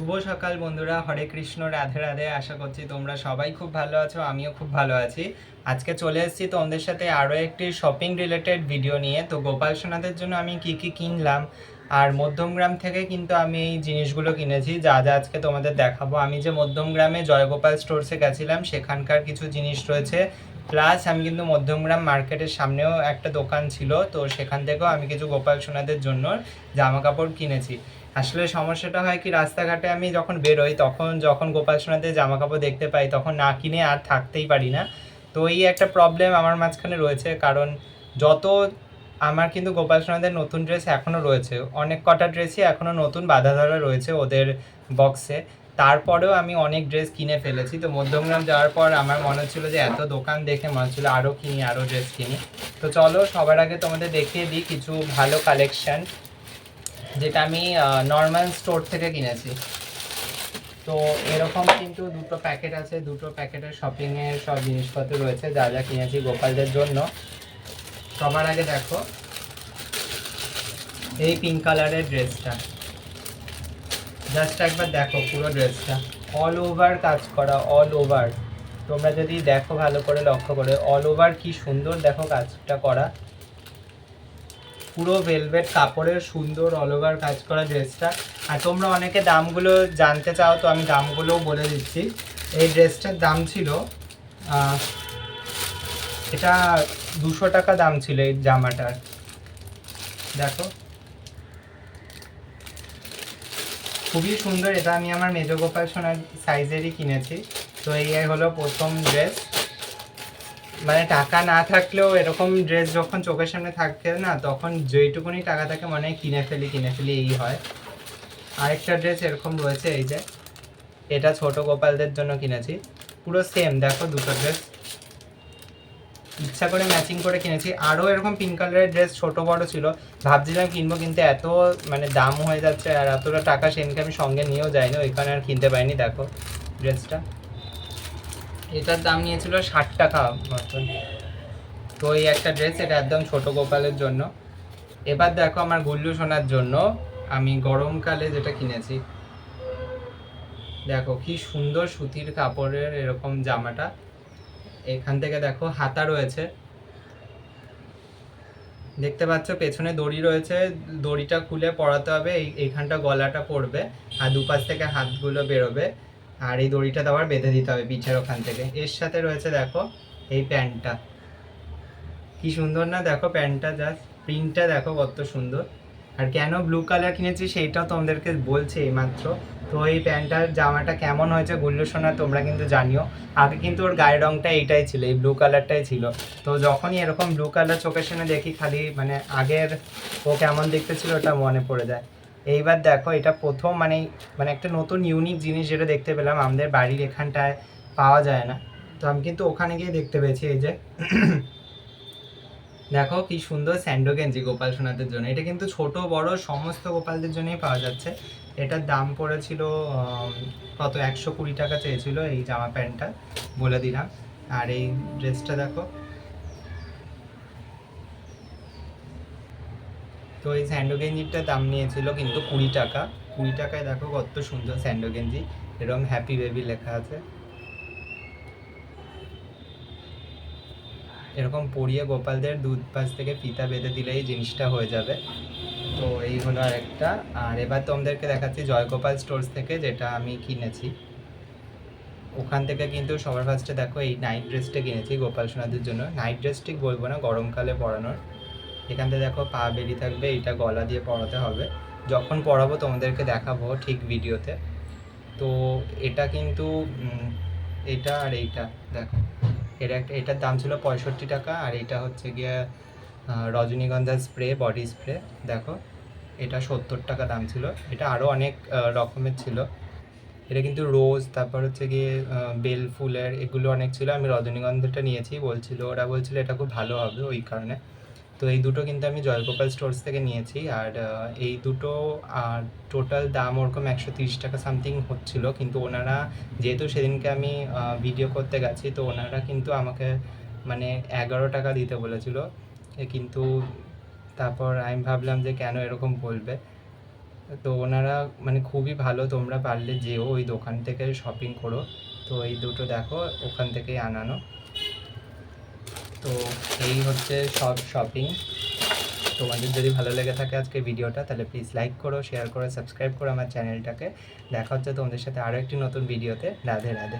শুভ সকাল বন্ধুরা, হরে কৃষ্ণ, রাধে রাধে। আশা করছি তোমরা সবাই খুব ভালো আছো, আমিও খুব ভালো আছি। আজকে চলে এসেছি তোমাদের সাথে আরও একটি শপিং রিলেটেড ভিডিও নিয়ে। তো গোপাল সোনাদের জন্য আমি কি কি কিনলাম, আর মধ্যমগ্রাম থেকে কিন্তু আমি এই জিনিসগুলো কিনেছি, যা যা আজকে তোমাদের দেখাবো। আমি যে মধ্যমগ্রামে জয়গোপাল স্টোরসে গেছিলাম, সেখানকার কিছু জিনিস রয়েছে। প্লাস আমি কিন্তু মধ্যমগ্রাম মার্কেটের সামনেও একটা দোকান ছিল, তো সেখান থেকেও আমি কিছু গোপাল সোনাদের জন্য জামা কাপড় কিনেছি। আসলে সমস্যাটা হয় কি, রাস্তাঘাটে আমি যখন বেরোই, তখন যখন গোপাল সোনাদের জামা কাপড় দেখতে পাই, তখন না কিনে আর থাকতেই পারি না। তো এই একটা প্রবলেম আমার মাঝখানে রয়েছে, কারণ যত আমার কিন্তু গোপাল সোনাদের নতুন ড্রেস এখনও রয়েছে, অনেক কটা ড্রেসই এখনও নতুন বাধা ধরা রয়েছে ওদের বক্সে তারপরেও আমি অনেক ড্রেস কিনে ফেলেছি, তো মধ্যমগ্রাম যাওয়ার পর আমার মনে হচ্ছিল যে এত দোকান দেখে মনে হচ্ছিল আরও কিনি আরও ড্রেস কিনি। তো চলো সবার আগে তোমাদের দেখিয়ে দিই কিছু ভালো কালেকশন যেটা আমি নর্মাল স্টোর থেকে কিনেছি। তো এরকম কিন্তু দুটো প্যাকেট আছে, দুটো প্যাকেটের শপিংয়ের সব জিনিসপত্র রয়েছে, যা যা কিনেছি গোপালদের জন্য। সবার আগে দেখো, এই পিঙ্ক কালারের ড্রেসটা জাস্ট একবার দেখো পুরো ড্রেসটা অল ওভার কাজ করা অল ওভার তোমরা যদি দেখো ভালো করে, লক্ষ্য করে অল ওভার কি সুন্দর দেখো কাজটা করা। পুরো ভেলভেট কাপড়ের সুন্দর অল ওভার কাজ করা ড্রেসটা আর তোমরা অনেকে দামগুলো জানতে চাও, তো আমি দামগুলোও বলে দিচ্ছি। এই ড্রেসটার দাম ছিল এটা দুশো টাকা দাম ছিল এই জামাটার। দেখো। খুবই সুন্দর, এটা আমি আমার মেজ গোপাল সোনার সাইজেরই কিনেছি। তো এই হলো প্রথম ড্রেস মানে টাকা না থাকলেও এরকম ড্রেস যখন চোখের সামনে থাকে না, তখন যেইটুকুনি টাকা থাকে মানে কিনে ফেলি কিনে ফেলি, এই হয়। আরেকটা ড্রেস এরকম রয়েছে, এই যে। এটা ছোট গোপালদের জন্য কিনেছি। পুরো সেম দেখো দুটো ড্রেস ইচ্ছা করে ম্যাচিং করে কিনেছি। আরও এরকম পিঙ্ক কালারের ড্রেস ছোট, বড় ছিল। ভাবছিলাম কিনবো, কিন্তু এত মানে দাম হয়ে যাচ্ছে আর এতটা টাকা সেদিনকে আমি সঙ্গে নিয়েও যাইনি ওইখানে আর কিনতে পারিনি, দেখো ড্রেসটা এটার দাম নিয়েছিল ষাট টাকা মতন। তো এই একটা ড্রেস এটা একদম ছোট গোপালের জন্য। এবার দেখো আমার গুল্লু সোনার জন্য আমি গরমকালে যেটা কিনেছি। দেখো কি সুন্দর সুতির কাপড়ের এরকম জামাটা। এখান থেকে দেখো হাতা রয়েছে। দেখতে পাচ্ছ পেছনে দড়ি রয়েছে। দড়িটা খুলে পরাতে হবে, এই এইখানটা গলাটা পড়বে আর দুপাশ থেকে হাতগুলো বেরোবে। আর এই দড়িটা তো আবার বেঁধে দিতে হবে পিঠের ওখান থেকে। এর সাথে রয়েছে দেখো এই প্যান্টটা। কি সুন্দর না? দেখো প্যান্টটা জাস্ট প্রিন্টটা দেখো কত সুন্দর। আর কেন ব্লু কালার কিনেছি সেইটাও তোমাদেরকে বলছে এইমাত্র। তো এই প্যান্টটার জামাটা কেমন হয়েছে গুল্লু সোনা তোমরা কিন্তু জানিও। আগে কিন্তু ওর গায়ের রঙটা এইটাই ছিল, এই ব্লু কালারটাই ছিল। তো যখনই এরকম ব্লু কালার চোখের সামনে দেখি খালি মানে আগের ও কেমন দেখতে ছিল ওটা মনে পড়ে যায়। এইবার দেখো, এটা প্রথম মানে মানে একটা নতুন ইউনিক জিনিস যেটা দেখতে পেলাম, আমাদের বাড়ির এখানটায় পাওয়া যায় না। তো আমি কিন্তু ওখানে গিয়ে দেখতে পেয়েছি এই যে, দেখো কি সুন্দর স্যান্ডো গেঞ্জি গোপাল সোনাদের জন্য। এটা কিন্তু ছোট, বড়, সমস্ত গোপালদের জন্যই পাওয়া যাচ্ছে। এটার দাম পড়েছিল কত, একশো কুড়ি টাকা চেয়েছিল এই জামা প্যান্টটা, বলে দিলাম। আর এই ড্রেসটা দেখো তো এই স্যান্ডো গেঞ্জিটার দাম নিয়েছিল কিন্তু কুড়ি টাকা। কুড়ি টাকায় দেখো কত সুন্দর স্যান্ডো গেঞ্জি। এরকম হ্যাপি বেবি লেখা আছে। এরকম পরিয়ে গোপালদের দুধ পাশ থেকে ফিতা বেঁধে দিলেই জিনিসটা হয়ে যাবে। তো এই হলো আর একটা আর এবার তোমাদেরকে দেখাচ্ছি জয়গোপাল স্টোর্স থেকে যেটা আমি কিনেছি। ওখান থেকে কিন্তু সবার ফার্স্টে দেখো এই নাইট ড্রেসটা কিনেছি গোপাল সোনাদের জন্য। নাইট ড্রেস ঠিক বলব না, গরমকালে পরানোর। এখান থেকে দেখো পা বেরিয়ে থাকবে, এটা গলা দিয়ে পড়াতে হবে। যখন পরাবো তোমাদেরকে দেখাবো ঠিক ভিডিওতে। তো এটা কিন্তু এটা আর এইটা, দেখো। এটা একটা, এটার দাম ছিল পঁয়ষট্টি টাকা আর এটা হচ্ছে গিয়ে রজনীগন্ধার স্প্রে, বডি স্প্রে, দেখো। এটা সত্তর টাকা দাম ছিল। এটা আরও অনেক রকমের ছিল। এটা কিন্তু রোজ, তারপর হচ্ছে গিয়ে বেল ফুলের এগুলো অনেক ছিল। আমি রজনীগন্ধাটা নিয়েছি, বলছিল, ওরা বলছিল এটা খুব ভালো হবে ওই কারণে। তো এই দুটো কিন্তু আমি জয়গোপাল স্টোর্স থেকে নিয়েছি আর এই দুটো, আর টোটাল দাম ওরকম একশো তিরিশ টাকা সামথিং হচ্ছিল। কিন্তু ওনারা, যেহেতু সেদিনকে আমি ভিডিও করতে গেছি, তো ওনারা কিন্তু আমাকে মানে এগারো টাকা দিতে বলেছিল। কিন্তু তারপর আমি ভাবলাম যে কেন এরকম বলবে? তো ওনারা মানে খুবই ভালো, তোমরা পারলে যেও ওই দোকান থেকে শপিং করো। তো এই দুটো দেখো, ওখান থেকেই আনানো। তো এই হচ্ছে সব শপিং তোমাদের যদি ভালো লেগে থাকে আজকে ভিডিওটা, তাহলে প্লিজ লাইক করো শেয়ার করো সাবস্ক্রাইব করো আমার চ্যানেলটাকে দেখা হচ্ছে তোমাদের সাথে আরও একটি নতুন ভিডিওতে। রাধে রাধে।